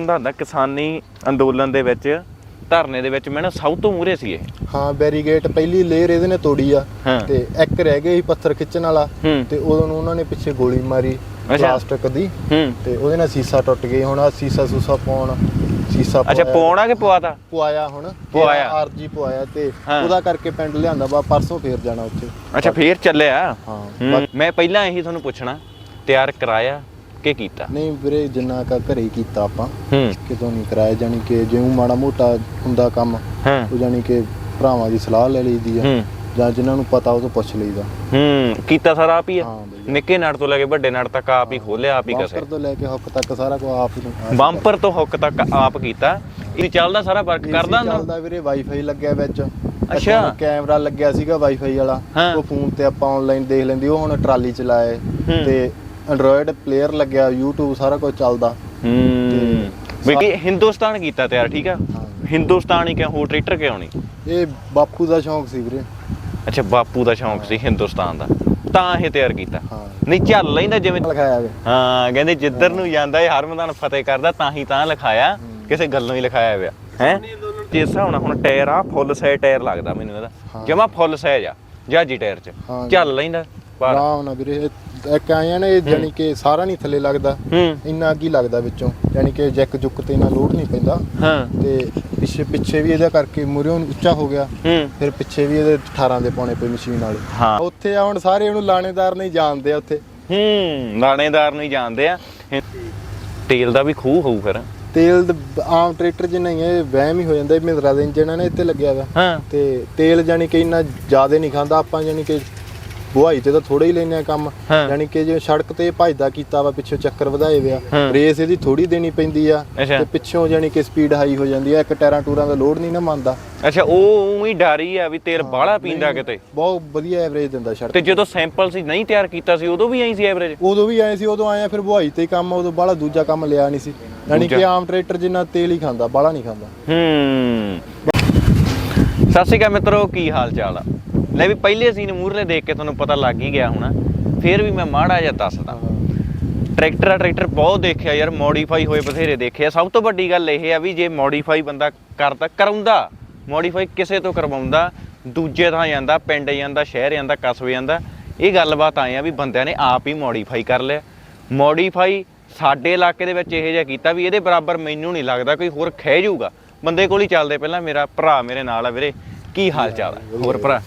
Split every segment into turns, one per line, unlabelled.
ਹੁੰਦਾ ਕਿਸਾਨੀ ਅੰਦੋਲਨ ਦੇ ਵਿੱਚ ਧਰਨੇ ਦੇ ਵਿੱਚ ਮੈਂ ਨਾ ਸਭ ਤੋਂ ਮੂਰੇ ਸੀ ਇਹ
ਹਾਂ ਬੈਰੀਗੇਟ ਪਹਿਲੀ ਲੇਅਰ ਇਹਦੇ ਨੇ ਤੋੜੀ ਆ
ਹਾਂ।
ਤੇ ਇੱਕ ਰਹਿ ਗਿਆ ਸੀ ਪੱਥਰ ਖਿੱਚਣ ਵਾਲਾ
ਹੂੰ।
ਤੇ ਉਦੋਂ ਨੂੰ ਉਹਨਾਂ ਨੇ ਪਿੱਛੇ ਗੋਲੀ ਮਾਰੀ
ਅੱਛਾ।
ਪਲਾਸਟਿਕ ਦੀ।
ਹੂੰ।
ਤੇ ਉਹਦੇ ਨਾਲ ਸੀਸਾ ਟੁੱਟ ਗਿਆ। ਹੁਣ ਆ ਸੀਸਾ ਸੂਸਾ ਪਾਉਣ ਸੀਸਾ
ਅੱਛਾ
ਪਵਾਇਆ-
ਪੌਣਾ ਕਿ ਪਵਾਤਾ?
ਪਵਾਇਆ ਹੁਣ।
ਪਵਾਇਆ।
ਆਰਜੀ ਪਵਾਇਆ ਤੇ
ਹਾਂ।
ਉਹਦਾ ਕਰਕੇ ਪਿੰਡ ਲਿਆਂਦਾ। ਵਾ ਪਰਸੋਂ ਫੇਰ ਜਾਣਾ ਉੱਥੇ।
ਅੱਛਾ ਫੇਰ ਚੱਲਿਆ?
ਹਾਂ।
ਮੈਂ ਪਹਿਲਾਂ ਇਹੀ ਤੁਹਾਨੂੰ ਪੁੱਛਣਾ ਤਿਆਰ ਕਰਾਇਆ? ਕਿ ਕੀਤਾ?
ਨਹੀਂ ਵੀਰੇ ਜਿੰਨਾ ਕਾ ਘਰੇ ਕੀਤਾ ਆਪਾਂ।
ਹੂੰ।
ਕਿਤੋਂ ਨਹੀਂ ਕਰਾਇਆ ਜਾਨੀ ਕਿ ਜਿਉਂ ਮਾੜਾ ਮੋਟਾ ਹੁੰਦਾ ਕੰਮ
ਹਾਂ।
ਉਹ ਜਾਨੀ ਕਿ ਭਰਾਵਾਂ ਦੀ ਸਲਾਹ ਲੈ ਲਈਦੀ ਆ।
ਹੂੰ।
ਜਾਂ ਜਿਨ੍ਹਾਂ ਨੂੰ ਪਤਾ ਉਹ ਤੋਂ ਪੁੱਛ ਲਈਦਾ।
ਹੂੰ ਕੀਤਾ ਸਾਰਾ ਆਪ ਹੀ ਆ?
ਹਾਂ ਬਈ।
ਨਿੱਕੇ ਨੜ ਤੋਂ ਲੈ ਕੇ ਵੱਡੇ ਨੜ ਤੱਕ ਆਪ ਹੀ ਖੋਲਿਆ ਆਪ ਹੀ ਕਸੇ।
ਬੰਪਰ ਤੋਂ ਲੈ ਕੇ ਹੁੱਕ ਤੱਕ ਸਾਰਾ ਕੁਝ ਆਪ ਹੀ ਨੂੰ
ਬੰਪਰ ਤੋਂ ਹੁੱਕ ਤੱਕ ਆਪ ਕੀਤਾ। ਇਹ ਚੱਲਦਾ ਸਾਰਾ ਵਰਕ
AC
ਕਰਦਾ ਨਾ
ਚੱਲਦਾ ਵੀਰੇ ਵਾਈਫਾਈ ਲੱਗਿਆ ਵਿੱਚ।
ਅੱਛਾ।
ਕੈਮਰਾ ਲੱਗਿਆ ਸੀਗਾ ਵਾਈਫਾਈ ਵਾਲਾ।
ਹਾਂ।
ਉਹ ਫੋਨ ਤੇ ਆਪਾਂ ਆਨਲਾਈਨ ਦੇਖ ਲੈਂਦੀ। ਉਹ ਹੁਣ ਟਰਾਲੀ ਚ ਲਾਏ
ਹੂੰ।
ਤੇ ਐਂਡਰੋਇਡ ਪਲੇਅਰ ਲੱਗਿਆ YouTube ਸਾਰਾ ਕੁਝ ਚੱਲਦਾ।
ਹੂੰ। ਵੀ ਕੀ ਹਿੰਦੁਸਤਾਨ ਕੀਤਾ ਤਿਆਰ ਠੀਕ ਆ। ਹਿੰਦੁਸਤਾਨ ਹੀ ਕਿਉਂ ਹੋਰ ਟਰੈਕਟਰ ਕਿਉਂ ਨਹੀਂ?
ਇਹ ਬਾਪੂ ਦਾ ਸ਼ੌਂਕ ਸੀ ਵੀਰੇ।
ਅੱਛਾ ਬਾਪੂ ਦਾ ਸ਼ੌਂਕ ਸੀ ਹਿੰਦੁਸਤਾਨ ਦਾ। ਤਾਂ ਇਹ ਤਿਆਰ ਕੀਤਾ। ਨਹੀਂ ਚੱਲ ਲੈਂਦਾ ਜਿਵੇਂ
ਲਿਖਾਇਆ ਵੇ।
ਹਾਂ ਕਹਿੰਦੇ ਜਿੱਧਰ ਨੂੰ ਜਾਂਦਾ ਇਹ ਹਰ ਮੈਦਾਨ ਫਤਿਹ ਕਰਦਾ ਤਾਂ ਹੀ ਤਾਂ ਲਿਖਾਇਆ। ਕਿਸੇ ਗੱਲੋਂ ਹੀ ਲਿਖਾਇਆ ਹੋਇਆ। ਹੈ? ਜਿਸ ਹਿਸਾਬ ਨਾਲ ਹੁਣ ਟਾਇਰ ਆ ਫੁੱਲ ਸਾਈਜ਼ ਟਾਇਰ ਲੱਗਦਾ ਮੈਨੂੰ ਇਹਦਾ। ਜਮਾ ਫੁੱਲ ਸਾਈਜ਼ ਆ ਜਾਜੀ ਟਾਇਰ ਚ। ਚੱਲ ਲੈਂਦਾ।
ਆਰਾਮ ਨਾਲ ਵੀਰੇ ਇਹ ਇੱਕ ਆਇਆ ਨਾ ਇਹ ਜਾਨੀ ਕਿ ਸਾਰਾ ਨਹੀਂ ਥੱਲੇ ਲੱਗਦਾ।
ਹੂੰ।
ਇੰਨਾ ਕੀ ਲੱਗਦਾ ਵਿੱਚੋਂ। ਜਾਨੀ ਕਿ ਜੈਕ ਜੁੱਕ ਤੇ ਨਾ ਲੋਡ ਨਹੀਂ ਪੈਂਦਾ।
ਹਾਂ।
ਤੇ ਪਿੱਛੇ ਪਿੱਛੇ ਵੀ ਇਹਦਾ ਕਰਕੇ ਮੂਰਿਓਂ ਉੱਚਾ ਹੋ ਗਿਆ।
ਹੂੰ।
ਫਿਰ ਪਿੱਛੇ ਵੀ ਇਹਦੇ 18 ਦੇ ਪਾਉਣੇ ਪਏ ਮਸ਼ੀਨ ਵਾਲੇ।
ਹਾਂ।
ਉੱਥੇ ਆ ਹੁਣ ਸਾਰੇ ਉਹਨੂੰ ਲਾਣੇਦਾਰ ਨਹੀਂ ਜਾਣਦੇ ਆ ਉੱਥੇ।
ਹੂੰ ਲਾਣੇਦਾਰ ਨੂੰ ਹੀ ਜਾਣਦੇ ਆ। ਤੇਲ ਦਾ ਵੀ ਖੂਹ ਹੋਊ ਫਿਰ।
ਤੇਲ ਦ- ਆਮ ਟਰੈਕਟਰ ਜਿਹਾ ਹੀ ਹੈ ਇਹ ਵਹਿਮ ਹੀ ਹੋ ਜਾਂਦਾ। ਇਹ ਮਹਿੰਦਰਾ ਦੇ ਇੰਜਣ ਨਾ ਇੱਥੇ ਲੱਗਿਆ ਵਾ।
ਹਾਂ।
ਤੇ ਤੇਲ ਜਾਨੀ ਕਿ ਇੰਨਾ ਜ਼ਿਆਦਾ ਨਹੀਂ ਖਾਂਦਾ। ਆਪਾਂ ਜਾਨੀ ਕਿ ਬੁਹਾਈ ਤੇ ਤਾਂ ਥੋੜਾ ਹੀ ਲੈਨੇ ਆ ਕੰਮ।
ਹਾਂ।
ਜਾਨੀ ਕਿ ਜੇ ਸੜਕ ਤੇ ਭਜਦਾ ਕੀਤਾ ਵਾ ਪਿੱਛੋਂ ਚੱਕਰ ਵਧਾਏ ਵਿਆ
ਹਾਂ।
ਰੇਸ ਇਹਦੀ ਥੋੜੀ ਦੇਣੀ ਪੈਂਦੀ ਆ
ਅੱਛਾ।
ਤੇ ਪਿੱਛੋਂ ਜਾਨੀ ਕਿ ਸਪੀਡ ਹਾਈ ਹੋ ਜਾਂਦੀ ਆ। ਇੱਕ ਟਾਇਰਾਂ ਟੂਰਾਂ ਦਾ ਲੋਡ ਨਹੀਂ ਨਾ ਮੰਨਦਾ।
ਅੱਛਾ ਉਹ ਉਵੇਂ ਹੀ ਡਰੀ ਆ ਵੀ ਤੇਲ ਬਾਹਲਾ ਪੀਂਦਾ ਕਿਤੇ।
ਬਹੁਤ ਵਧੀਆ ਐਵਰੇਜ ਦਿੰਦਾ ਸੜਕ
ਤੇ ਜਦੋਂ ਸੈਂਪਲ ਸੀ ਨਹੀਂ ਤਿਆਰ ਕੀਤਾ ਸੀ ਉਦੋਂ ਵੀ ਐਂ ਸੀ ਐਵਰੇਜ
ਉਦੋਂ ਵੀ ਆਏ ਸੀ ਉਦੋਂ ਆਏ ਆ ਫਿਰ ਬੁਹਾਈ ਤੇ ਹੀ ਕੰਮ ਉਦੋਂ ਬਾਹਲਾ ਦੂਜਾ ਕੰਮ ਲਿਆ ਨਹੀਂ ਸੀ। ਯਾਨੀ ਕਿ
ਦੂਜਾ।
ਆਮ ਟਰੈਕਟਰ ਜਿੰਨਾ ਤੇਲ ਹੀ ਖਾਂਦਾ ਬਾਹਲਾ ਨਹੀਂ ਖਾਂਦਾ।
ਹੂੰ। ਸਤਿ ਸ਼੍ਰੀ ਅਕਾਲ ਮਿੱਤਰੋ ਕੀ ਹਾਲ ਚਾਲ ਆ? ਲੈ ਵੀ ਪਹਿਲੇ ਸੀਨ ਮੂਰਲੇ ਦੇਖ ਕੇ ਤੁਹਾਨੂੰ ਪਤਾ ਲੱਗ ਹੀ ਗਿਆ ਹੋਣਾ, ਫਿਰ ਵੀ ਮੈਂ ਮਾੜਾ ਜਿਹਾ ਦੱਸਦਾ। ਟਰੈਕਟਰ ਆ, ਟਰੈਕਟਰ ਬਹੁਤ ਦੇਖਿਆ ਯਾਰ ਮੋਡੀਫਾਈ ਹੋਏ ਬਥੇਰੇ ਦੇਖੇ ਆ। ਸਭ ਤੋਂ ਵੱਡੀ ਗੱਲ ਇਹ ਆ ਵੀ ਜੇ ਮੋਡੀਫਾਈ ਬੰਦਾ ਕਰਦਾ, ਕਰਾਉਂਦਾ ਮੋਡੀਫਾਈ ਕਿਸੇ ਤੋਂ ਕਰਵਾਉਂਦਾ, ਦੂਜੇ ਥਾਂ ਜਾਂਦਾ, ਪਿੰਡ ਜਾਂਦਾ, ਸ਼ਹਿਰ ਜਾਂਦਾ, ਕਸਬੇ ਜਾਂਦਾ, ਇਹ ਗੱਲਬਾਤ ਆਏ ਆ ਵੀ ਬੰਦਿਆਂ ਨੇ ਆਪ ਹੀ ਮੋਡੀਫਾਈ ਕਰ ਲਿਆ। ਮੋਡੀਫਾਈ ਸਾਡੇ ਇਲਾਕੇ ਦੇ ਵਿੱਚ ਇਹੋ ਜਿਹਾ ਕੀਤਾ ਵੀ ਇਹਦੇ ਬਰਾਬਰ ਮੈਨੂੰ ਨਹੀਂ ਲੱਗਦਾ ਕੋਈ ਹੋਰ ਖਹਿ ਜਾਊਗਾ। ਬੰਦੇ ਕੋਲ ਹੀ ਚੱਲਦੇ ਪਹਿਲਾਂ ਮੇਰਾ ਭਰਾ ਮੇਰੇ ਨਾਲ ਆ ਵੀਰੇ, ਕੀ ਹਾਲ ਚਾਲ ਹੈ ਹੋਰ ਭਰਾ?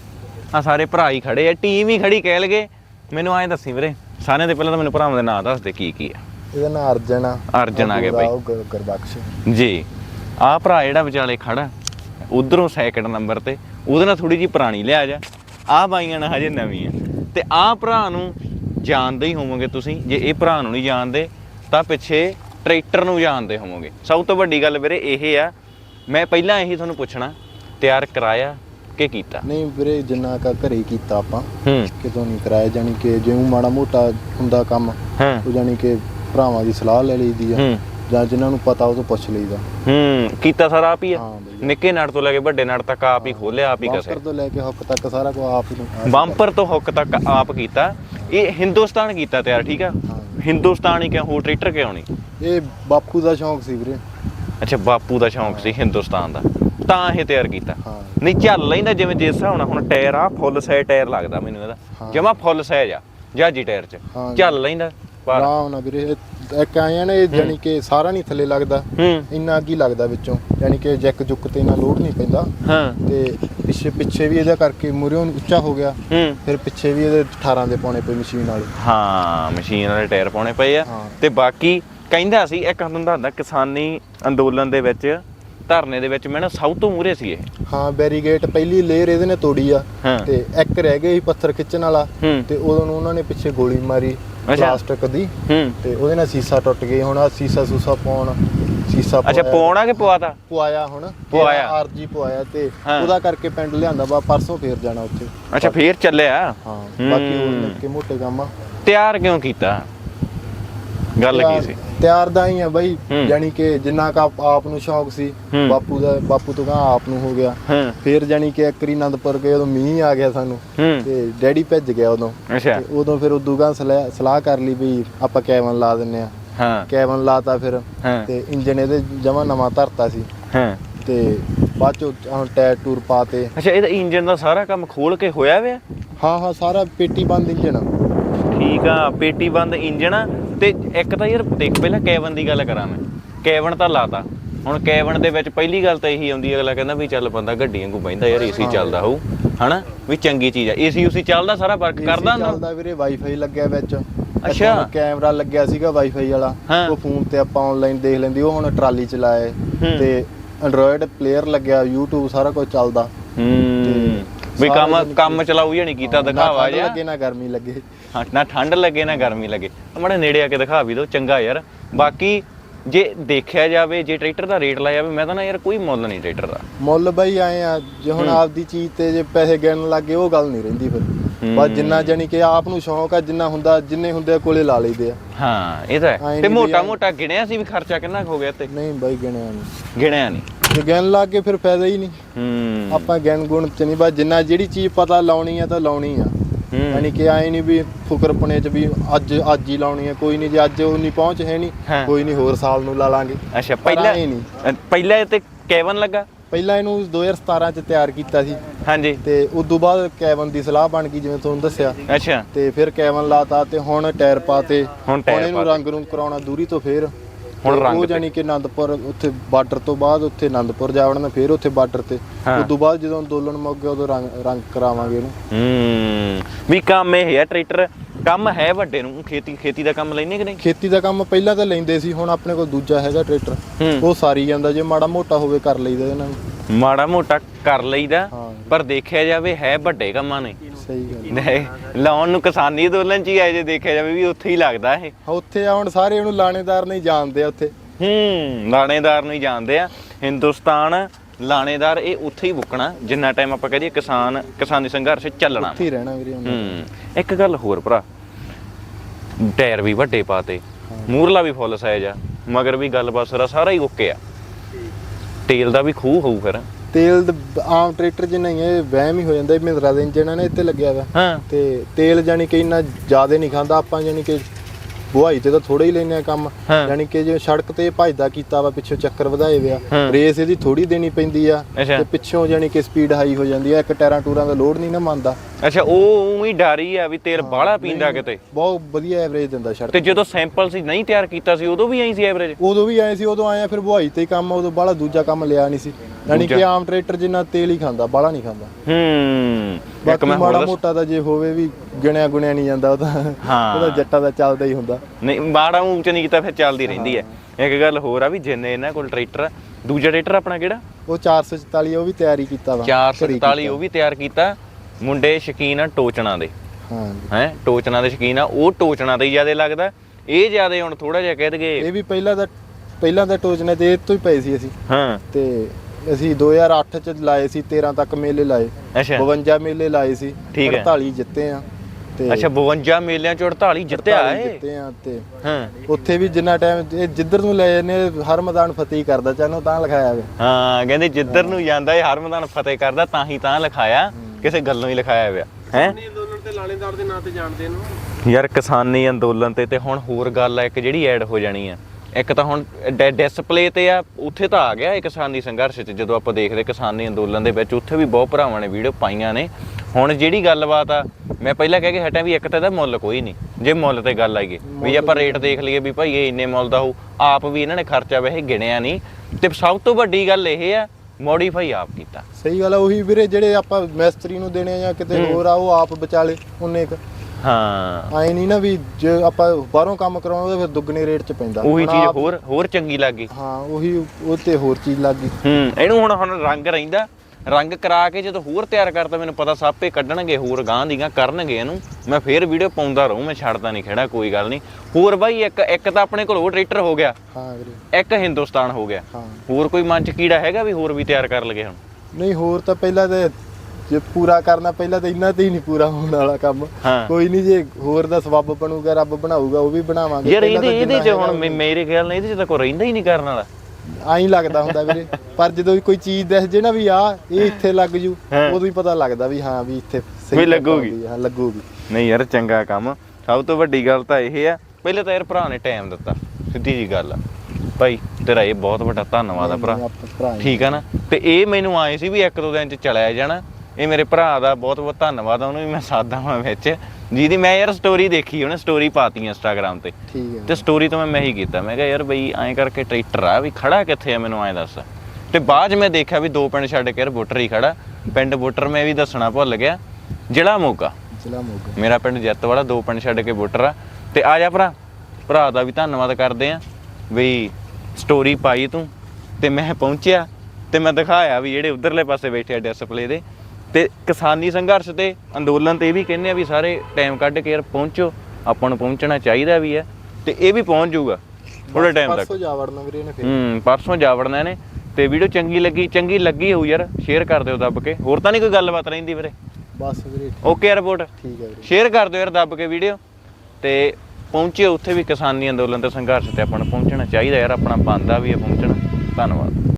ਆ ਸਾਰੇ ਭਰਾ ਹੀ ਖੜੇ ਆ ਟੀਮ ਹੀ ਖੜੀ ਕਹਿ ਲਗੇ। ਮੈਨੂੰ ਐਂ ਦੱਸੀ ਵੀਰੇ ਸਾਰਿਆਂ ਦੇ ਪਹਿਲਾਂ ਤਾਂ ਮੈਨੂੰ ਭਰਾਵਾਂ ਦੇ ਨਾਂ ਦੱਸ ਦੇ ਕੀ ਕੀ ਆ।
ਇਹਦਾ ਨਾਂ ਅਰਜਨ ਆ।
ਅਰਜਨ ਆ ਗਿਆ ਬਾਈ।
ਉਹ ਗੁਰ- ਗੁਰਬਖਸ਼।
ਜੀ। ਆਹ ਭਰਾ ਜਿਹੜਾ ਵਿਚਾਲੇ ਖੜਾ ਉਧਰੋਂ ਸੈਕਿੰਡ ਨੰਬਰ ਤੇ ਉਹਦੇ ਨਾਲ ਥੋੜੀ ਜੀ ਪੁਰਾਣੀ ਲਿਆ ਜਾ। ਆਹ ਬਾਈਆਂ ਨਾਲ ਹਜੇ ਨਵੀਂ ਆ ਤੇ ਆਹ ਭਰਾ ਨੂੰ ਜਾਣਦੇ ਹੀ ਹੋਵੋਗੇ ਤੁਸੀਂ ਜੇ ਇਹ ਭਰਾ ਨੂੰ ਨਹੀਂ ਜਾਣਦੇ ਤਾਂ ਪਿੱਛੇ ਟਰੈਕਟਰ ਨੂੰ ਜਾਣਦੇ ਹੋਵੋਗੇ। ਸਭ ਤੋਂ ਵੱਡੀ ਗੱਲ ਵੀਰੇ ਇਹ ਆ ਮੈਂ ਪਹਿਲਾਂ ਇਹੀ ਤੁਹਾਨੂੰ ਪੁੱਛਣਾ ਤਿਆਰ ਕਰਾਇਆ ਕਿ ਕੀਤਾ?
ਨਹੀਂ ਵੀਰੇ ਜਿੰਨਾ ਕਾ ਘਰੇ ਕੀਤਾ ਆਪਾਂ।
ਹੂੰ।
ਕਿਤੋਂ ਨਹੀਂ ਕਰਾਇਆ ਜਾਨੀ ਕਿ ਜਿਉਂ ਮਾੜਾ ਮੋਟਾ ਹੁੰਦਾ ਕੰਮ
ਹਾਂ।
ਉਹ ਜਾਨੀ ਕਿ ਭਰਾਵਾਂ ਦੀ ਸਲਾਹ ਲੈ ਲਈਦੀ ਆ।
ਹੂੰ।
ਜਾਂ ਜਿਨ੍ਹਾਂ ਨੂੰ ਪਤਾ ਉਹ ਤੋਂ ਪੁੱਛ ਲਈਦਾ।
ਹੂੰ ਕੀਤਾ ਸਾਰਾ ਆਪ ਹੀ ਆ?
ਹਾਂ ਬਈ।
ਨਿੱਕੇ ਨੜ ਤੋਂ ਲੈ ਕੇ ਵੱਡੇ ਨੜ ਤੱਕ ਆਪ ਹੀ ਖੋਲਿਆ ਆਪ ਹੀ ਕਸੇ।
ਬੰਪਰ ਤੋਂ ਲੈ ਕੇ ਹੁੱਕ ਤੱਕ ਸਾਰਾ ਕੁਝ ਆਪ ਹੀ ਨੂੰ
ਬੰਪਰ ਤੋਂ ਹੁੱਕ ਤੱਕ ਆਪ ਕੀਤਾ। ਇਹ ਹਿੰਦੁਸਤਾਨ ਕੀਤਾ ਤਿਆਰ ਠੀਕ ਆ?
ਹਾਂ।
ਹਿੰਦੁਸਤਾਨ ਹੀ ਕਿਉਂ ਹੋਰ ਟਰੈਕਟਰ ਕਿਉਂ ਨਹੀਂ?
ਇਹ ਬਾਪੂ ਦਾ ਸ਼ੌਂਕ ਸੀ ਵੀਰੇ।
ਅੱਛਾ ਬਾਪੂ ਦਾ ਸ਼ੌਂਕ ਸੀ ਹਿੰਦੁਸਤਾਨ ਦਾ। ਤਾਂ ਇਹ ਤਿਆਰ ਕੀਤਾ। ਨਹੀਂ ਚੱਲ ਲੈਂਦਾ ਜਿਵੇਂ ਜਿਸ ਹਿਸਾਬ ਨਾਲ ਹੁਣ ਟਾਇਰ ਆ ਫੁੱਲ ਸਾਈਜ਼ ਟਾਇਰ ਲੱਗਦਾ ਮੈਨੂੰ ਇਹਦਾ। ਜਮਾ ਫੁੱਲ ਸਾਈਜ਼ ਆ ਜਾਜੀ ਟਾਇਰ ਚ। ਚੱਲ ਲੈਂਦਾ
ਆਰਾਮ ਨਾਲ ਵੀਰੇ ਇੱਕ ਆਇਆ ਨਾ ਜਾਨੀ ਕਿ ਸਾਰਾ ਨਹੀਂ ਥੱਲੇ ਲੱਗਦਾ। ਇੰਨਾ ਕੀ ਲੱਗਦਾ ਵਿੱਚੋਂ? ਯਾਨੀ ਕਿ ਜੈਕ ਜੁੱਕ ਤੇ ਨਾ ਲੋਡ ਨਹੀਂ ਪੈਂਦਾ।
ਹਾਂ।
ਤੇ ਪਿੱਛੇ ਪਿੱਛੇ ਵੀ ਇਹਦਾ ਕਰਕੇ ਮੂਰਿਓਂ ਉੱਚਾ ਹੋ ਗਿਆ। ਫਿਰ ਪਿੱਛੇ ਵੀ ਇਹਦੇ 18 ਦੇ ਪਾਉਣੇ ਪਏ ਮਸ਼ੀਨ ਵਾਲੇ।
ਹਾਂ ਮਸ਼ੀਨ ਵਾਲੇ ਟਾਇਰ ਪਾਉਣੇ ਪਏ ਆ। ਤੇ ਬਾਕੀ ਕਹਿੰਦਾ ਸੀ ਇੱਕ ਹੁੰਦਾ ਹੁੰਦਾ ਕਿਸਾਨੀ ਅੰਦੋਲਨ ਦੇ ਵਿੱਚ ਧਰਨੇ ਦੇ ਵਿੱਚ ਮੈਂ ਨਾ ਸਭ ਤੋਂ ਮੂਰੇ ਸੀ ਇਹ।
ਹਾਂ ਬੈਰੀਗੇਟ ਪਹਿਲੀ ਲੇਅਰ ਇਹਦੇ ਨੇ ਤੋੜੀ ਆ
ਹਾਂ।
ਤੇ ਇੱਕ ਰਹਿ ਗਿਆ ਸੀ ਪੱਥਰ ਖਿੱਚਣ ਵਾਲਾ
ਹੂੰ।
ਤੇ ਉਦੋਂ ਨੂੰ ਉਹਨਾਂ ਨੇ ਪਿੱਛੇ ਗੋਲੀ ਮਾਰੀ
ਅੱਛਾ।
ਪਲਾਸਟਿਕ ਦੀ
ਹੂੰ।
ਤੇ ਉਹਦੇ ਨਾਲ ਸੀਸਾ ਟੁੱਟ ਗਿਆ ਹੁਣ ਆ ਸੀਸਾ ਸੂਸਾ ਪਾਉਣ ਸੀਸਾ
ਅੱਛਾ
ਪਵਾਇਆ-
ਕਿ ਪਵਾਤਾ?
ਪਵਾਇਆ ਹੁਣ।
ਪਵਾਇਆ।
ਆਰਜੀ ਪਵਾਇਆ ਤੇ
ਹਾਂ।
ਉਹਦਾ ਕਰਕੇ ਪਿੰਡ ਲਿਆਂਦਾ। ਵਾ ਪਰਸੋਂ ਫੇਰ ਜਾਣਾ ਉੱਥੇ।
ਅੱਛਾ ਫੇਰ ਚੱਲਿਆ?
ਹਾਂ
ਹੂੰ।
ਬਾਕੀ ਹੋਰ ਨਿੱਕੇ ਮੋਟੇ ਕੰਮ ਆ।
ਤਿਆਰ ਕਿਉਂ ਕੀਤਾ? ਗੱਲ ਕੀ ਸੀ?
ਤਿਆਰ ਦਾ ਹੀ ਆ ਬਾਈ। ਜਾਨੀ ਕਿ ਜਿੰਨਾ ਕ ਆਪ ਨੂੰ ਸ਼ੌਂਕ ਸੀ। ਬਾਪੂ ਦਾ ਬਾਪੂ ਤੋਂ ਕਹਾਂ ਆਪ ਨੂੰ ਹੋ ਗਿਆ। ਫੇਰ ਜਾਨੀ ਕਿ ਇੱਕ ਵਾਰੀ ਆਨੰਦਪੁਰ ਗਏ ਉਦੋਂ ਮੀਂਹ ਆ ਗਿਆ ਸਾਨੂੰ। ਤੇ ਡੈਡੀ ਭੱਜ ਗਿਆ ਉਦੋਂ।
ਅੱਛਾ।
ਉਦੋਂ ਫਿਰ ਉਦੋਂ ਗਾਂ ਸਲਾਹ ਕਰ ਲਈ ਵੀ ਆਪਾਂ ਕੈਵਨ ਲਾ ਦਿੰਨੇ ਆ।
ਹਾਂ।
ਕੈਬਨ ਲਾਤਾ ਫਿਰ। ਤੇ ਇੰਜਨ ਇਹਦੇ ਜਮਾ ਨਵਾਂ ਧਰਤਾ ਸੀ।
ਹਾਂ।
ਤੇ ਬਾਅਦ ਚ ਹੁਣ ਟਾਇਰ ਟੂਰ ਪਾਤੇ।
ਅੱਛਾ ਇਹਦਾ ਇੰਜਨ ਦਾ ਸਾਰਾ ਕੰਮ ਖੋਲ ਕੇ ਹੋਇਆ ਵੇ?
ਹਾਂ ਹਾਂ ਸਾਰਾ ਪੇਟੀ ਬੰਦ ਇੰਜਨ
ਠੀਕ ਆ ਪੇਟੀ ਬੰਦ ਇੰਜਨ ਆ ਤੇ ਇੱਕ ਤਾਂ ਯਾਰ ਦੇਖ ਪਹਿਲਾਂ ਕੈਬਨ ਦੀ ਗੱਲ ਕਰਾਂ ਮੈਂ। ਕੈਬਨ ਤਾਂ ਲਾਤਾ। ਹੁਣ ਕੈਬਨ ਦੇ ਵਿੱਚ ਪਹਿਲੀ ਗੱਲ ਤਾਂ ਇਹੀ ਆਉਂਦੀ ਹੈ ਅਗਲਾ ਕਹਿੰਦਾ ਵੀ ਚੱਲ ਬੰਦਾ ਗੱਡੀਆਂ ਕੋ ਬੈਂਦਾ ਯਾਰ ਏਸੀ ਚੱਲਦਾ ਹੋਊ ਹਨਾ? ਵੀ ਚੰਗੀ ਚੀਜ਼ ਆ। ਏਸੀ ਉਸੀ ਚੱਲਦਾ ਸਾਰਾ ਵਰਕ ਕਰਦਾ ਹੁੰਦਾ।
ਚੱਲਦਾ ਵੀਰੇ ਵਾਈਫਾਈ ਲੱਗਿਆ ਵਿੱਚ।
ਅੱਛਾ।
ਕੈਮਰਾ ਲੱਗਿਆ ਸੀਗਾ ਵਾਈਫਾਈ ਵਾਲਾ। ਉਹ ਫੋਨ ਤੇ ਆਪਾਂ ਆਨਲਾਈਨ ਦੇਖ ਲੈਂਦੀ ਉਹ ਹੁਣ ਟਰਾਲੀ ਚ ਲਾਏ
ਹੂੰ।
ਤੇ ਐਂਡਰੋਇਡ ਪਲੇਅਰ ਲੱਗਿਆ YouTube ਸਾਰਾ ਕੁਝ ਚੱਲਦਾ।
ਹੂੰ। ਵੀ ਕੰਮ ਕੰਮ ਚਲਾਊ ਜਾਂ ਨਹੀਂ ਕੀਤਾ ਦਿਖਾਵਾ ਜਿਹਾ।
ਲੱਗੇ ਨਾ ਗਰਮੀ ਲੱਗੇ।
ਹਾਂ ਨਾ ਠੰਡ ਲੱਗੇ ਨਾ ਗਰਮੀ ਲੱਗੇ। ਮੜੇ ਨੇੜੇ ਆ ਕੇ ਦਿਖਾ ਵੀ ਦਿਓ ਚੰਗਾ ਯਾਰ। ਬਾਕੀ ਜੇ ਦੇਖਿਆ ਜਾਵੇ ਜੇ ਟਰੈਕਟਰ ਦਾ ਰੇਟ ਲਾਇਆ ਜਾਵੇ ਮੈਂ ਤਾਂ ਨਾ ਯਾਰ ਕੋਈ ਮੁੱਲ ਨਹੀਂ ਟਰੈਕਟਰ ਦਾ।
ਮੁੱਲ ਬਈ ਆਏ ਆ ਜੇ ਹੁਣ। ਆਪਦੀ ਚੀਜ਼ ਤੇ ਜੇ ਪੈਸੇ ਗਿਣਨ ਲੱਗੇ ਉਹ ਗੱਲ ਨਹੀਂ ਰਹਿੰਦੀ ਫਿਰ। ਬਸ ਜਿੰਨਾ ਜਾਨੀ ਕਿ ਆਪ ਨੂੰ ਸ਼ੌਂਕ ਆ ਜਿੰਨਾ ਹੁੰਦਾ ਜਿੰਨੇ ਹੁੰਦੇ ਕੋਲੇ ਲਾ ਲਈਦੇ ਆ।
ਹਾਂ ਇਹ ਤਾਂ ਤੇ ਮੋਟਾ। ਮੋਟਾ ਗਿਣਿਆ ਸੀ ਵੀ ਖਰਚਾ ਕਿੰਨਾ ਹੋ ਗਿਆ ਤੇ
ਨਹੀਂ ਬਾਈ ਗਿਣਿਆ ਨਹੀਂ।
ਗਿਣਿਆ ਨਹੀਂ।
ਜੇ ਗਿਣ ਲੱਗ ਕੇ ਫਿਰ ਫਾਇਦਾ ਹੀ ਨਹੀਂ।
ਹੂੰ।
ਆਪਾਂ ਗਿਣ ਗੁਣ ਚ ਨਹੀਂ ਬਸ ਜਿੰਨਾ ਜਿਹੜੀ ਚੀਜ਼ ਪਤਾ ਲਾਉਣੀ ਆ ਤਾਂ ਲਾਉਣੀ ਆ।
ਹੂੰ।
ਯਾਨੀ ਕਿ ਐ ਨਹੀਂ ਵੀ ਫੁਕਰਪਣੇ ਚ ਵੀ ਅੱਜ ਅੱਜ ਹੀ ਲਾਉਣੀ ਆ ਕੋਈ ਨਹੀਂ ਜੇ ਅੱਜ ਉਹ ਨਹੀਂ ਪਹੁੰਚ ਹੈ
ਹਾਂ।
ਨਹੀਂ ਕੋਈ ਨਹੀਂ ਹੋਰ ਸਾਲ ਨੂੰ ਲਾ ਲਾਂਗੇ।
ਅੱਛਾ ਪਹਿਲਾਂ
ਆਏਂ
ਪਹਿਲਾਂ ਇਹ ਤੇ ਕੈਬਨ ਲੱਗਾ?
ਪਹਿਲਾਂ ਇਹਨੂੰ 2017 ਚ ਤਿਆਰ ਕੀਤਾ ਸੀ।
ਹਾਂਜੀ।
ਤੇ ਉਸ ਤੋਂ ਬਾਅਦ ਕੈਬਨ ਦੀ ਸਲਾਹ ਬਣ ਗਈ ਜਿਵੇਂ ਤੁਹਾਨੂੰ ਦੱਸਿਆ।
ਅੱਛਾ।
ਤੇ ਫਿਰ ਕੈਬਨ ਲਾਤਾ ਤੇ ਹੁਣ ਟਾਇਰ ਪਾਤੇ।
ਹੁਣ ਟਾਇਰ
ਇਹਨੂੰ। ਰੰਗ ਨੂੰ ਕਰਾਉਣਾ ਦੂਰੀ ਤੋਂ ਫੇਰ।
ਹੁਣ ਰੰਗ
ਉਹ। ਜਾਨੀ ਕਿ ਆਨੰਦਪੁਰ ਉੱਥੇ ਬਾਰਡਰ ਤੋਂ ਬਾਅਦ ਉੱਥੇ ਆਨੰਦਪੁਰ ਜਾ ਵੜਨਾ ਫੇਰ ਉੱਥੇ ਬਾਰਡਰ ਤੇ। ਉਸ ਤੋਂ ਬਾਅਦ ਜਦੋਂ ਅੰਦੋਲਨ ਮੁੱਕ ਗਿਆ ਉਦੋਂ ਰੰਗ ਰੰਗ ਕਰਾਵਾਂਗੇ ਇਹਨੂੰ।
ਹੂੰ ਵੀ ਕੰਮ ਇਹ ਹੈ ਟਰੈਕਟਰ ਕੰਮ ਹੈ ਵੱਡੇ ਨੂੰ ਖੇਤੀ ਖੇਤੀ ਦਾ ਕੰਮ ਲੈਣੇ ਕਿ ਨਹੀਂ?
ਖੇਤੀ ਦਾ ਕੰਮ ਪਹਿਲਾਂ ਤਾਂ ਲੈਂਦੇ ਸੀ ਹੁਣ ਆਪਣੇ ਕੋਲ ਦੂਜਾ ਹੈਗਾ ਟਰੈਕਟਰ। ਉਹ ਸਾਰੀ ਜਾਂਦਾ ਜੇ ਮਾੜਾ ਮੋਟਾ ਹੋਵੇ ਕਰ ਲਈਦਾ ਇਹਨਾਂ ਨੂੰ।
ਮਾੜਾ ਮੋਟਾ ਕਰ ਲਈਦਾ ਪਰ ਦੇਖਿਆ ਜਾਵੇ ਹੈ ਵੱਡੇ ਕੰਮਾਂ ਨੇ।
ਸਹੀ ਗੱਲ
ਨਹੀਂ, ਲਾਉਣ ਨੂੰ ਕਿਸਾਨੀ ਅੰਦੋਲਨ ਚ ਹੀ ਆਏ ਜੇ ਦੇਖਿਆ ਜਾਵੇ ਵੀ ਉੱਥੇ ਹੀ ਲੱਗਦਾ ਇਹ।
ਉੱਥੇ ਆ ਹੁਣ ਸਾਰੇ ਇਹਨੂੰ ਲਾਣੇਦਾਰ ਨਹੀਂ ਜਾਣਦੇ ਆ ਉੱਥੇ।
ਹੂੰ ਲਾਣੇਦਾਰ ਨੂੰ ਹੀ ਜਾਣਦੇ ਆ। ਹਿੰਦੁਸਤਾਨ ਲਾਣੇਦਾਰ ਇਹ ਉੱਥੇ ਹੀ ਮੁੱਕਣਾ ਜਿੰਨਾ ਟਾਈਮ ਆਪਾਂ ਕਹਦੇ ਕਿਸਾਨ ਕਿਸਾਨੀ ਸੰਘਰਸ਼ ਚੱਲਣਾ।
ਉੱਥੇ ਹੀ ਰਹਿਣਾ ਵੀਰੇ
ਹੂੰ ਇੱਕ ਗੱਲ ਹੋਰ ਭਰਾ। ਟਾਇਰ ਵੀ ਵੱਡੇ ਪਾਤੇ ਮੂਰਲਾ ਵੀ ਫੁੱਲ ਸਾਈਜ਼ ਆ ਮਗਰ ਵੀ ਗੱਲ ਬਸ ਰਾ ਸਾਰਾ ਹੀ ਓਕੇ ਆ। ਤੇਲ ਦਾ ਵੀ ਖੂਹ ਹੋਊ ਫਿਰ।
ਤੇਲ ਦ- ਆਮ ਟਰੈਕਟਰ ਜਿਹਾ ਨਹੀਂ ਇਹ ਵਹਿਮ ਹੀ ਹੋ ਜਾਂਦਾ ਇਹ ਮਹਿੰਦਰਾ ਦੇ ਇੰਜਣ ਨੇ ਇੱਥੇ ਲੱਗਿਆ ਵਾ
ਹਾਂ
ਤੇ ਤੇਲ ਜਾਨੀ ਕਿ ਇੰਨਾ ਜ਼ਿਆਦਾ ਨਹੀਂ ਖਾਂਦਾ ਆਪਾਂ ਜਾਨੀ ਕਿ ਬੁਹਾਈ ਤੇ ਤਾਂ ਥੋੜਾ ਹੀ ਲੈਨੇ ਆ ਕੰਮ
ਹਾਂ।
ਜਾਨੀ ਕਿ ਜੇ ਸੜਕ ਤੇ ਭਜਦਾ ਕੀਤਾ ਵਾ ਪਿੱਛੋਂ ਚੱਕਰ ਵਧਾਏ ਵਿਆ
ਹਾਂ।
ਰੇਸ ਇਹਦੀ ਥੋੜੀ ਦੇਣੀ ਪੈਂਦੀ ਆ
ਅੱਛਾ।
ਤੇ ਪਿੱਛੋਂ ਜਾਨੀ ਕਿ ਸਪੀਡ ਹਾਈ ਹੋ ਜਾਂਦੀ ਆ ਇੱਕ ਟਾਇਰਾਂ ਟੂਰਾਂ ਦਾ ਲੋਡ ਨਹੀਂ ਨਾ ਮੰਨਦਾ
ਅੱਛਾ ਉਹ ਉਹੀ ਡਾਰੀ ਆ ਵੀ ਤੇਲ ਬਾਹਲਾ ਪੀਂਦਾ ਕਿਤੇ।
ਬਹੁਤ ਵਧੀਆ ਐਵਰੇਜ ਦਿੰਦਾ ਸੜਕ
ਤੇ ਜਦੋਂ ਸੈਂਪਲ ਸੀ ਨਹੀਂ ਤਿਆਰ ਕੀਤਾ ਸੀ ਉਦੋਂ ਵੀ ਐਂ ਸੀ ਐਵਰੇਜ
ਉਦੋਂ ਵੀ ਆਏ ਸੀ ਉਦੋਂ ਆਏ ਆ ਫਿਰ ਬੁਹਾਈ ਤੇ ਹੀ ਕੰਮ ਉਦੋਂ ਬਾਹਲਾ ਦੂਜਾ ਕੰਮ ਲਿਆ ਨਹੀਂ ਸੀ। ਯਾਨੀ ਕਿ। ਆਮ ਟਰੈਕਟਰ ਜਿੰਨਾ ਤੇਲ ਹੀ ਖਾਂਦਾ ਬਾਹਲਾ ਨਹੀਂ ਖਾਂਦਾ।
ਹੂੰ ਇੱਕ
ਬਾਕੀ
ਮੈਂ ਹੋਰ
ਮਾੜਾ
ਦੱਸ-
ਮੋਟਾ ਤਾਂ ਜੇ ਹੋਵੇ ਵੀ ਗਿਣਿਆ ਗੁਣਿਆ ਨਹੀਂ ਜਾਂਦਾ ਉਹ ਤਾਂ
ਹਾਂ।
ਉਹਦਾ ਜੱਟਾ ਦਾ ਚੱਲਦਾ ਹੀ ਹੁੰਦਾ।
ਨਹੀਂ ਬਾੜਾ ਉੱਚ ਨਹੀਂ ਕੀਤਾ ਫਿਰ ਚੱਲਦੀ ਰਹਿੰਦੀ ਹੈ। ਇੱਕ ਗੱਲ ਹੋਰ ਆ ਵੀ ਜਿੰਨੇ ਇਹਨਾਂ ਕੋਲ ਟਰੈਕਟਰ ਆ ਦੂਜਾ ਟਰੈਕਟਰ ਆਪਣਾ ਕਿਹੜਾ?
ਉਹ 444 ਉਹ ਵੀ ਤਿਆਰੀ ਕੀਤਾ ਵਾ ਘਰੇ
447 ਉਹ ਵੀ ਤਿਆਰ ਕੀਤਾ। ਮੁੰਡੇ ਸ਼ਕੀਨ ਆ ਟੋਚਣਾ ਦੇ।
ਹਾਂ।
ਹੈ? ਟੋਚਣਾ ਦੇ ਸ਼ਕੀਨ ਆ ਉਹ ਟੋਚਣਾ ਤੇ ਹੀ ਜ਼ਿਆਦਾ ਲੱਗਦਾ। ਇਹ ਜ਼ਿਆਦਾ ਹੁਣ ਥੋੜਾ ਜਿਹਾ ਕਹਿ ਦਗੇ
ਇਹ ਵੀ ਪਹਿਲਾਂ ਦਾ ਪਹਿਲਾਂ ਦਾ ਟੋਚਨੇ ਤੇ ਇਹ ਤੋਂ ਹੀ ਪਏ ਸੀ ਅਸੀਂ।
ਹਾਂ।
ਤੇ ਅਸੀਂ 2008 ਚ ਲਾਏ ਸੀ 13 ਤੱਕ ਮੇਲੇ ਲਾਏ।
ਅੱਛਾ।
52 ਮੇਲੇ ਲਾਏ ਸੀ।
ਠੀਕ ਹੈ।
48 ਜਿੱਤੇ ਆ। ਤੇ
ਅੱਛਾ 52 ਮੇਲਿਆਂ ਚੋਂ 48 ਜਿੱਤਿਆ
48
ਏ
ਜਿੱਤੇ ਆ ਤੇ
ਹਾਂ।
ਉੱਥੇ ਵੀ ਜਿੰਨਾ ਟਾਈਮ ਇਹ ਜਿੱਧਰ ਨੂੰ ਲੈ ਜਾਂਦੇ ਹਰ ਮੈਦਾਨ ਫਤਿਹ ਹੀ ਕਰਦਾ ਚਾਹਨੋ ਤਾਂ ਲਿਖਾਇਆ ਵੇ
ਹਾਂ ਕਹਿੰਦੇ ਜਿੱਧਰ ਨੂੰ ਜਾਂਦਾ ਇਹ ਹਰ ਮੈਦਾਨ ਫਤਿਹ ਕਰਦਾ ਤਾਂ ਹੀ ਤਾਂ ਲਿਖਾਇਆ। ਕਿਸੇ ਗੱਲੋਂ ਹੀ ਲਿਖਾਇਆ ਹੋਇਆ। ਹੈ?
ਅੰਦੋਲਨ ਤੇ ਲਾਣੇਦਾਰ ਦੇ ਨਾਂ ਤੇ ਜਾਣਦੇ ਇਹਨੂੰ
ਯਾਰ ਕਿਸਾਨੀ ਅੰਦੋਲਨ ਤੇ ਤੇ ਹੁਣ ਹੋਰ ਗੱਲ ਆ ਇੱਕ ਜਿਹੜੀ ਐਡ ਹੋ ਜਾਣੀ ਆ। ਇੱਕ ਤਾਂ ਹੁਣ ਡਿਸਪਲੇ ਤੇ ਆ ਉੱਥੇ ਤਾਂ ਆ ਗਿਆ ਇਹ ਕਿਸਾਨੀ ਸੰਘਰਸ਼ ਚ ਜਦੋਂ ਆਪਾਂ ਦੇਖਦੇ ਕਿਸਾਨੀ ਅੰਦੋਲਨ ਦੇ ਵਿੱਚ ਉੱਥੇ ਵੀ ਬਹੁਤ ਭਰਾਵਾਂ ਨੇ ਵੀਡੀਓ ਪਾਈਆਂ ਨੇ। ਹੁਣ ਜਿਹੜੀ ਗੱਲਬਾਤ ਆ ਮੈਂ ਪਹਿਲਾਂ ਕਹਿ ਕੇ ਹਟਿਆ ਵੀ ਇੱਕ ਤਾਂ ਇਹਦਾ ਮੁੱਲ ਕੋਈ ਨਹੀਂ ਜੇ ਮੁੱਲ ਤੇ ਗੱਲ ਆਈਏ ਵੀ ਆਪਾਂ ਰੇਟ ਦੇਖ ਲਈਏ ਵੀ ਭਾਈ ਇਹ ਇੰਨੇ ਮੁੱਲ ਦਾ ਹੋਊ ਆਪ ਵੀ ਇਹਨਾਂ ਨੇ ਖਰਚਾ ਵੈਸੇ ਗਿਣਿਆ ਨਹੀਂ। ਤੇ ਸਭ ਤੋਂ ਵੱਡੀ ਗੱਲ ਇਹ ਆ ਮੋਡੀਫਾਈ ਆਪ ਕੀਤਾ।
ਸਹੀ ਗੱਲ ਆ ਉਹੀ ਵੀਰੇ ਜਿਹੜੇ ਆਪਾਂ ਮਿਸਤਰੀ ਨੂੰ ਦੇਣੇ ਆ ਜਾਂ ਕਿਤੇ ਹੋਰ ਆ ਉਹ ਆਪ ਵਿਚਾਲੇ ਉਹਨੇ ਇੱਕ
ਹਾਂ।
ਆਏ ਨਹੀਂ ਨਾ ਵੀ ਜੇ ਆਪਾਂ ਬਾਹਰੋਂ ਕੰਮ ਕਰਾਉਣਾ ਤਾਂ ਫਿਰ ਦੁੱਗਣੇ ਰੇਟ 'ਚ ਪੈਂਦਾ।
ਉਹੀ
ਹੁਣ
ਚੀਜ਼
ਆਪ-
ਹੋਰ ਹੋਰ ਚੰਗੀ ਲੱਗੀ
ਹਾਂ ਉਹੀ ਉਹ ਤੇ ਹੋਰ ਚੀਜ਼ ਲੱਗ ਗਈ।
ਹੂੰ ਇਹਨੂੰ ਹੁਣ ਹੁਣ ਰੰਗ ਰਹਿੰਦਾ। ਰੰਗ ਕਰਾ ਕੇ ਜਦੋਂ ਹੋਰ ਤਿਆਰ ਕਰਤਾ ਮੈਨੂੰ ਪਤਾ ਸਾਪੇ ਕੱਢਣਗੇ ਹੋਰ ਗਾਂ ਦੀਆਂ ਕਰਨਗੇ ਇਹਨੂੰ। ਮੈਂ ਫੇਰ ਵੀਡੀਓ ਪਾਉਂਦਾ ਰਹੂੰ ਮੈਂ ਛੱਡਦਾ ਨਹੀਂ ਖੜਾ ਕੋਈ ਗੱਲ ਨਹੀਂ। ਹੋਰ ਬਾਈ ਇੱਕ ਇੱਕ ਤਾਂ ਆਪਣੇ ਕੋਲ ਉਹ ਟਰੈਕਟਰ ਹੋ ਗਿਆ।
ਹਾਂ ਵੀਰੇ।
ਇੱਕ ਹਿੰਦੁਸਤਾਨ ਹੋ ਗਿਆ।
ਹਾਂ।
ਹੋਰ ਕੋਈ ਮਨ ਚ ਕੀੜਾ ਹੈਗਾ ਵੀ ਹੋਰ ਵੀ ਤਿਆਰ ਕਰ ਲਗੇ ਹੁਣ?
ਨਹੀਂ ਹੋਰ ਤਾਂ ਪਹਿਲਾਂ ਤੇ ਜੇ ਪੂਰਾ ਕਰਨਾ ਪਹਿਲਾਂ ਤਾਂ ਇੰਨਾ ਤੇ ਹੀ ਨਹੀਂ ਪੂਰਾ ਹੋਣ ਵਾਲਾ ਕੰਮ। ਕੋਈ ਨਹੀਂ ਜੇ ਹੋਰ ਦਾ ਸਬੱਬ ਬਣੂਗਾ ਰੱਬ ਬਣਾਊਗਾ ਉਹ ਵੀ ਬਣਾਵਾਂਗੇ।
ਯਾਰ ਇਹਦੇ ਇਹਦੇ ਚ ਹੁਣ ਮੇਰੇ ਖਿਆਲ ਨਾਲ ਇਹਦੇ ਚ ਤਾਂ ਕੋਈ ਰਹਿੰਦਾ ਹੀ ਨਹੀਂ ਕਰਨ ਵਾਲਾ।
ਆਈ ਲੱਗਦਾ ਹੁੰਦਾ ਵੀਰੇ। ਪਰ ਜਦੋਂ ਕੋਈ ਚੀਜ਼ ਦਿਖ ਜੇ ਨਾ ਵੀ ਆ ਇਹ ਇੱਥੇ ਲੱਗ ਜੂ
ਹਾਂ।
ਉਦੋਂ ਹੀ ਪਤਾ ਲੱਗਦਾ ਵੀ ਹਾਂ ਵੀ ਇੱਥੇ
ਵੀ ਲੱਗੂਗੀ।
ਲੱਗੂਗੀ ਹਾਂ ਲੱਗੂਗੀ।
ਨਹੀਂ ਯਾਰ ਚੰਗਾ ਕੰਮ। ਸਭ ਤੋਂ ਵੱਡੀ ਗੱਲ ਤਾਂ ਇਹ ਆ ਪਹਿਲੇ ਤਾਂ ਯਾਰ ਭਰਾ ਨੇ ਟਾਈਮ ਦਿੱਤਾ ਸਿੱਧੀ ਜੀ ਗੱਲ ਆ। ਭਾਈ ਤੇਰਾ ਇਹ ਬਹੁਤ ਵੱਡਾ ਧੰਨਵਾਦ ਆ ਭਰਾ।
ਆਪਾਂ ਭਰਾ ਹੀ
ਠੀਕ ਆ ਨਾ? ਤੇ ਇਹ ਮੈਨੂੰ ਆਏ ਸੀ ਵੀ ਇੱਕ ਦੋ ਦਿਨ ਚ ਚਲਿਆ ਜਾਣਾ। ਇਹ ਮੇਰੇ ਭਰਾ ਦਾ ਬਹੁਤ ਬਹੁਤ ਧੰਨਵਾਦ ਆ ਉਹਨੂੰ ਵੀ ਮੈਂ ਸਾਦਾ ਹਾਂ ਵਿੱਚ। ਜਿਹਦੀ ਮੈਂ ਯਾਰ ਸਟੋਰੀ ਦੇਖੀ ਉਹਨੇ ਸਟੋਰੀ ਪਾਤੀ ਇੰਸਟਾਗ੍ਰam ਤੇ।
ਠੀਕ ਹੈ।
ਤੇ ਸਟੋਰੀ ਤੋਂ ਮੈਂ ਮੈਂ ਹੀ ਕੀਤਾ। ਮੈਂ ਕਿਹਾ ਯਾਰ ਬਈ ਐਂ ਕਰਕੇ ਟਰੈਕਟਰ ਆ ਵੀ ਖੜਾ ਕਿੱਥੇ ਆ ਮੈਨੂੰ ਐਂ ਦੱਸ। ਤੇ ਬਾਅਦ ਮੈਂ ਦੇਖਿਆ ਵੀ ਦੋ ਪਿੰਡ ਛੱਡ ਕੇ ਯਾਰ ਬੁੱਟਰ ਹੀ ਖੜਾ। ਪਿੰਡ ਬੁੱਟਰ ਮੈਂ ਵੀ ਦੱਸਣਾ ਭੁੱਲ ਗਿਆ। ਜ਼ਿਲ੍ਹਾ ਮੋਗਾ।
ਜ਼ਿਲ੍ਹਾ ਮੋਗਾ।
ਮੇਰਾ ਪਿੰਡ ਜੱਤ ਵਾਲਾ ਦੋ ਪਿੰਡ ਛੱਡ ਕੇ ਬੁੱਟਰ ਆ। ਤੇ ਆ ਜਾ ਭਰਾ ਭਰਾ ਦਾ ਵੀ ਧੰਨਵਾਦ ਕਰਦੇ ਆ ਵੀ ਸਟੋਰੀ ਪਾਈ ਤੂੰ। ਤੇ ਮੈਂ ਪਹੁੰਚਿਆ ਤੇ ਮੈਂ ਦਿਖਾਇਆ ਵੀ ਜਿਹੜੇ ਉਧਰਲੇ ਪਾਸੇ ਬੈਠੇ ਆ ਡਿਸਪਲੇ ਦੇ। ਤੇ ਕਿਸਾਨੀ ਸੰਘਰਸ਼ ਤੇ ਅੰਦੋਲਨ ਤੇ ਇਹ ਵੀ ਕਹਿੰਦੇ ਆ ਵੀ ਸਾਰੇ ਟਾਈਮ ਕੱਢ ਕੇ ਯਾਰ ਪਹੁੰਚੋ ਆਪਾਂ ਨੂੰ ਪਹੁੰਚਣਾ ਚਾਹੀਦਾ ਵੀ ਹੈ ਤੇ ਇਹ ਵੀ ਪਹੁੰਚ ਜਾਊਗਾ ਥੋੜੇ ਟਾਈਮ ਤੱਕ।
ਪਰਸੋਂ ਜਾ ਵੜਨਾ ਵੀਰੇ ਨੇ ਫਿਰ।
ਹੂੰ ਪਰਸੋਂ ਜਾ ਵੜਨਾ ਇਹਨੇ ਤੇ ਵੀਡੀਓ ਚੰਗੀ ਲੱਗੀ ਚੰਗੀ ਲੱਗੀ ਹੋਊ ਯਾਰ ਸ਼ੇਅਰ ਕਰ ਦਿਓ ਦੱਬ ਕੇ। ਹੋਰ ਤਾਂ ਨਹੀਂ ਕੋਈ ਗੱਲਬਾਤ ਰਹਿੰਦੀ ਵੀਰੇ?
ਬਸ ਵੀਰੇ
ਓਕੇ ਰਿਪੋਰਟ
ਠੀਕ ਹੈ ਵੀਰੇ।
ਸ਼ੇਅਰ ਕਰ ਦਿਓ ਯਾਰ ਦੱਬ ਕੇ ਵੀਡੀਓ ਤੇ ਪਹੁੰਚਿਓ ਉੱਥੇ ਵੀ ਕਿਸਾਨੀ ਅੰਦੋਲਨ ਤੇ ਸੰਘਰਸ਼ ਤੇ ਆਪਾਂ ਨੂੰ ਪਹੁੰਚਣਾ ਚਾਹੀਦਾ ਯਾਰ ਆਪਣਾ ਬੰਦਾ ਵੀ ਹੈ ਪਹੁੰਚਣਾ। ਧੰਨਵਾਦ।